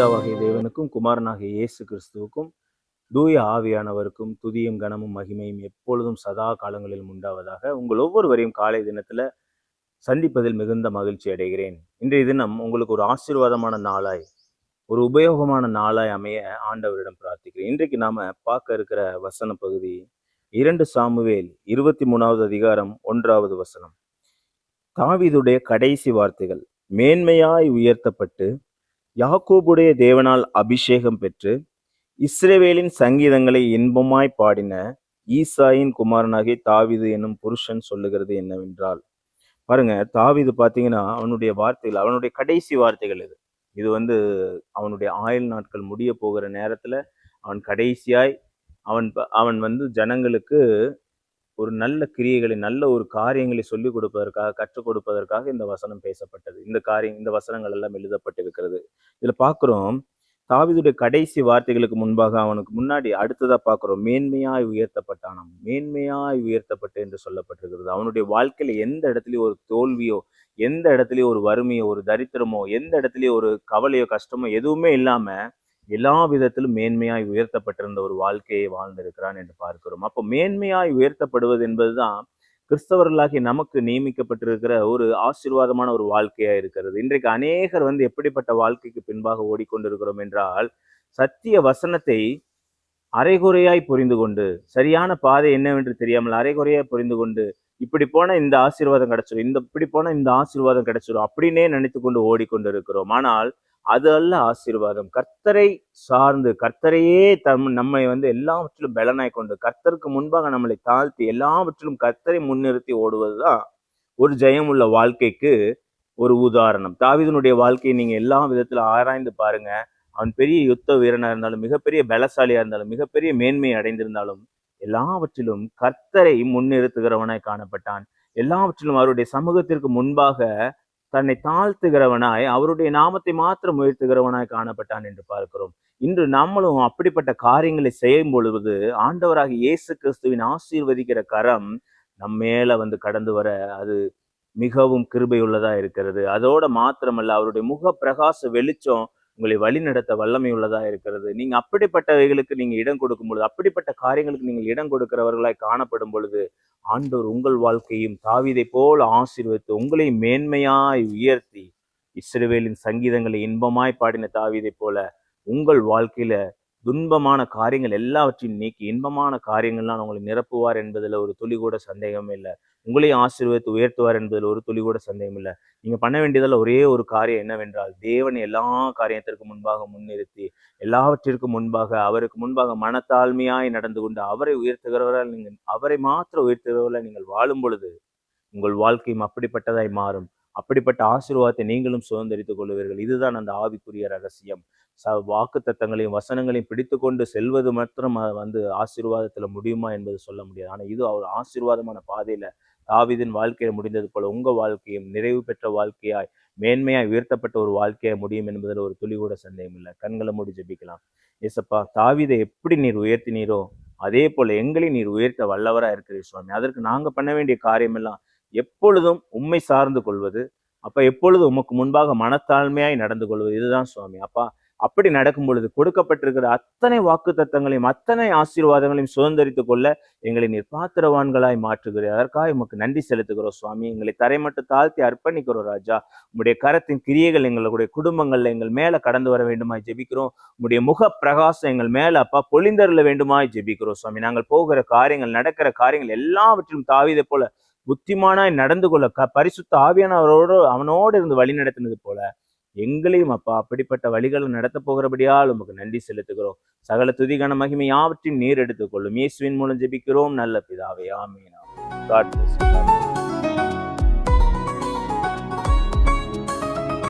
பிதாவாகிய தேவனுக்கும் குமாரனாகிய இயேசு கிறிஸ்துவுக்கும் தூய ஆவியானவருக்கும் துதியும் கனமும் மகிமையும் எப்பொழுதும் சதா காலங்களில் உண்டாவதாக உங்கள் ஒவ்வொருவரையும் காலை தினத்தில் சந்திப்பதில் மிகுந்த மகிழ்ச்சி அடைகிறேன். இன்றைய தினம் உங்களுக்கு ஒரு ஆசீர்வாதமான நாளாய் ஒரு உபயோகமான நாளாய் அமைய ஆண்டவரிடம் பிரார்த்திக்கிறேன். இன்றைக்கு நாம பார்க்க இருக்கிற வசன பகுதி இரண்டு சாமுவேல் இருபத்தி மூணாவது அதிகாரம் ஒன்றாவது வசனம். தாவிதுடைய கடைசி வார்த்தைகள் மேன்மையாய் உயர்த்தப்பட்டு யாக்கோபுடைய தேவனால் அபிஷேகம் பெற்று இஸ்ரேவேலின் சங்கீதங்களை இன்பமாய் பாடின ஈசாயின் குமாரனாகிய தாவிது என்னும் புருஷன் சொல்லுகிறது என்னவென்றால் பாருங்க தாவிது பார்த்தீங்கன்னா அவனுடைய வார்த்தைகள் அவனுடைய கடைசி வார்த்தைகள் இது. இது வந்து அவனுடைய ஆயுள் நாட்கள் முடிய போகிற நேரத்துல அவன் கடைசியாய் அவன் அவன் வந்து ஜனங்களுக்கு ஒரு நல்ல கிரியைகளை நல்ல ஒரு காரியங்களை சொல்லிக் கொடுப்பதற்காக கற்றுக் கொடுப்பதற்காக இந்த வசனம் பேசப்பட்டது. இந்த காரியம் இந்த வசனங்கள் எல்லாம் எழுதப்பட்டிருக்கிறது. இதுல பார்க்குறோம் தாவிதுடைய கடைசி வார்த்தைகளுக்கு முன்பாக அவனுக்கு முன்னாடி அடுத்ததா பார்க்குறோம் மேன்மையாய் உயர்த்தப்பட்டானாம். மேன்மையாய் உயர்த்தப்பட்டு என்று சொல்லப்பட்டிருக்கிறது. அவனுடைய வாழ்க்கையில எந்த இடத்துலயும் ஒரு தோல்வியோ எந்த இடத்துலயும் ஒரு வறுமையோ ஒரு தரித்திரமோ எந்த இடத்துலயும் ஒரு கவலையோ கஷ்டமோ எதுவுமே இல்லாம எல்லா விதத்திலும் மேன்மையாய் உயர்த்தப்பட்டிருந்த ஒரு வாழ்க்கையை வாழ்ந்திருக்கிறான் என்று பார்க்கிறோம். அப்போ மேன்மையாய் உயர்த்தப்படுவது என்பதுதான் கிறிஸ்தவர்களாகி நமக்கு நியமிக்கப்பட்டிருக்கிற ஒரு ஆசீர்வாதமான ஒரு வாழ்க்கையா இருக்கிறது. இன்றைக்கு அநேகர் வந்து எப்படிப்பட்ட வாழ்க்கைக்கு பின்பாக ஓடிக்கொண்டிருக்கிறோம் என்றால் சத்திய வசனத்தை அரைகுறையாய் புரிந்து கொண்டு சரியான பாதை என்னவென்று தெரியாமல் அரைகுறையாய் புரிந்து கொண்டு இப்படி போன இந்த ஆசீர்வாதம் கிடைச்சிடும் இந்த இப்படி போன இந்த ஆசீர்வாதம் கிடைச்சிடும் அப்படின்னே நினைத்து கொண்டு ஓடிக்கொண்டு இருக்கிறோம் ஆனால் அது அல்ல ஆசீர்வாதம். கர்த்தரை சார்ந்து கர்த்தரையே தம் நம்மை வந்து எல்லாவற்றிலும் பலனாய் கொண்டு கர்த்தருக்கு முன்பாக நம்மளை தாழ்த்தி எல்லாவற்றிலும் கர்த்தரை முன்னிறுத்தி ஓடுவதுதான் ஒரு ஜெயமுள்ள வாழ்க்கைக்கு ஒரு உதாரணம். தாவிதனுடைய வாழ்க்கையை நீங்க எல்லா விதத்துல ஆராய்ந்து பாருங்க. அவன் பெரிய யுத்த வீரனா இருந்தாலும் மிகப்பெரிய பலசாலியா இருந்தாலும் மிகப்பெரிய மேன்மை அடைந்திருந்தாலும் எல்லாவற்றிலும் கர்த்தரை முன்னிறுத்துகிறவனாய் காணப்பட்டான். எல்லாவற்றிலும் அவருடைய சமூகத்திற்கு முன்பாக தன்னை தாழ்த்துகிறவனாய் அவருடைய நாமத்தை மாத்திரம் உயர்த்துகிறவனாய் காணப்பட்டான் என்று பார்க்கிறோம். இன்று நம்மளும் அப்படிப்பட்ட காரியங்களை செய்யும் பொழுது ஆண்டவராக இயேசு கிறிஸ்துவின் ஆசீர்வதிக்கிற கரம் நம்ம மேல வந்து கடந்து வர அது மிகவும் கிருபையுள்ளதா இருக்கிறது. அதோட மாத்திரமல்ல அவருடைய முக பிரகாச வெளிச்சம் உங்களை வழிநடத்த வல்லமை உள்ளதா இருக்கிறது. நீங்க அப்படிப்பட்டவைகளுக்கு நீங்க இடம் கொடுக்கும் பொழுது அப்படிப்பட்ட காரியங்களுக்கு நீங்கள் இடம் கொடுக்கிறவர்களாய் காணப்படும் பொழுது ஆண்டவர் உங்கள் வாழ்க்கையும் தாவீதை போல் ஆசீர்வதித்து உங்களை மேன்மையாய் உயர்த்தி இஸ்ரவேலின் சங்கீதங்களை இன்பமாய் பாடின தாவீதை போல உங்கள் வாழ்க்கையில துன்பமான காரியங்கள் எல்லாவற்றையும் நீக்கி இன்பமான காரியங்கள்லாம் உங்களை நிரப்புவார் என்பதுல ஒரு துளி கூட சந்தேகமே இல்லை. உங்களையும் ஆசீர்வதித்து உயர்த்துவார் என்பதில் ஒரு துளி கூட சந்தேகம் இல்லை. நீங்க பண்ண வேண்டியதில் ஒரே ஒரு காரியம் என்னவென்றால் தேவன் எல்லா காரியத்திற்கு முன்பாக முன்னிறுத்தி எல்லாவற்றிற்கும் முன்பாக அவருக்கு முன்பாக மனத்தாழ்மையாய் நடந்து கொண்டு அவரை உயர்த்துகிறவரால் நீங்கள் அவரை மாத்திரம் உயர்த்துகிறவர்களால் நீங்கள் வாழும் பொழுது உங்கள் வாழ்க்கையும் அப்படிப்பட்டதாய் மாறும். அப்படிப்பட்ட ஆசீர்வாதத்தை நீங்களும் சுதந்திரித்துக் கொள்வீர்கள். இதுதான் அந்த ஆவிக்குரிய ரகசியம். ச வாக்கு தத்தங்களையும் வசனங்களையும் பிடித்துக்கொண்டு செல்வது மாத்திரம் வந்து ஆசீர்வாதத்தில் முடியுமா என்பது சொல்ல முடியாது. ஆனால் இது அவர் ஆசீர்வாதமான பாதையில் தாவிதின் வாழ்க்கையில் முடிந்தது போல உங்கள் வாழ்க்கையும் நிறைவு பெற்ற வாழ்க்கையாய் மேன்மையாய் உயர்த்தப்பட்ட ஒரு வாழ்க்கையாய் முடியும் என்பதில் ஒரு துளி கூட சந்தேகம் இல்லை. கண்களை மூடி ஜபிக்கலாம். ஏசப்பா தாவிதை எப்படி நீர் உயர்த்தினீரோ அதே போல எங்களையும் நீர் உயர்த்த வல்லவராக இருக்கிறீர் சுவாமி. அதற்கு நாங்கள் பண்ண வேண்டிய காரியமெல்லாம் எப்பொழுதும் உண்மை சார்ந்து கொள்வது அப்போ எப்பொழுதும் உமக்கு முன்பாக மனத்தாழ்மையாய் நடந்து கொள்வது இதுதான் சுவாமி. அப்பா அப்படி நடக்கும் பொழுது கொடுக்கப்பட்டிருக்கிற அத்தனை வாக்கு தத்தங்களையும் அத்தனை ஆசீர்வாதங்களையும் சுதந்திரித்துக் கொள்ள எங்களை நீர் பாத்திரவான்களாய் மாற்றுகிறீர். அதற்காக உமக்கு நன்றி செலுத்துகிறோம் சுவாமி. எங்களை தரைமட்டு தாழ்த்தி அர்ப்பணிக்கிறோம் ராஜா. உங்களுடைய கரத்தின் கிரியைகள் எங்களுடைய குடும்பங்கள்ல எங்கள் மேல கடந்து வர வேண்டுமாய் ஜெபிக்கிறோம். உங்களுடைய முக பிரகாசம் எங்கள் மேல அப்பா பொழிந்தருள வேண்டுமாய் ஜெபிக்கிறோம் சுவாமி. நாங்கள் போகிற காரியங்கள் நடக்கிற காரியங்கள் எல்லாவற்றிலும் தாவிதை போல புத்திமானாய் நடந்து கொள்ள க பரிசுத்த ஆவியானவரோடு அவனோடு இருந்து வழி நடத்தினது போல எங்களையும் அப்பா அப்படிப்பட்ட வழிகளை நடத்த போகிறபடியால் உமக்கு நன்றி செலுத்துகிறோம். சகல துதிகன மகிமை யாவற்றையும் நீர் எடுத்துக்கொள்ளும் இயேசுவின் மூலம் ஜெபிக்கிறோம். நல்ல பிதாவே ஆமீனா காட்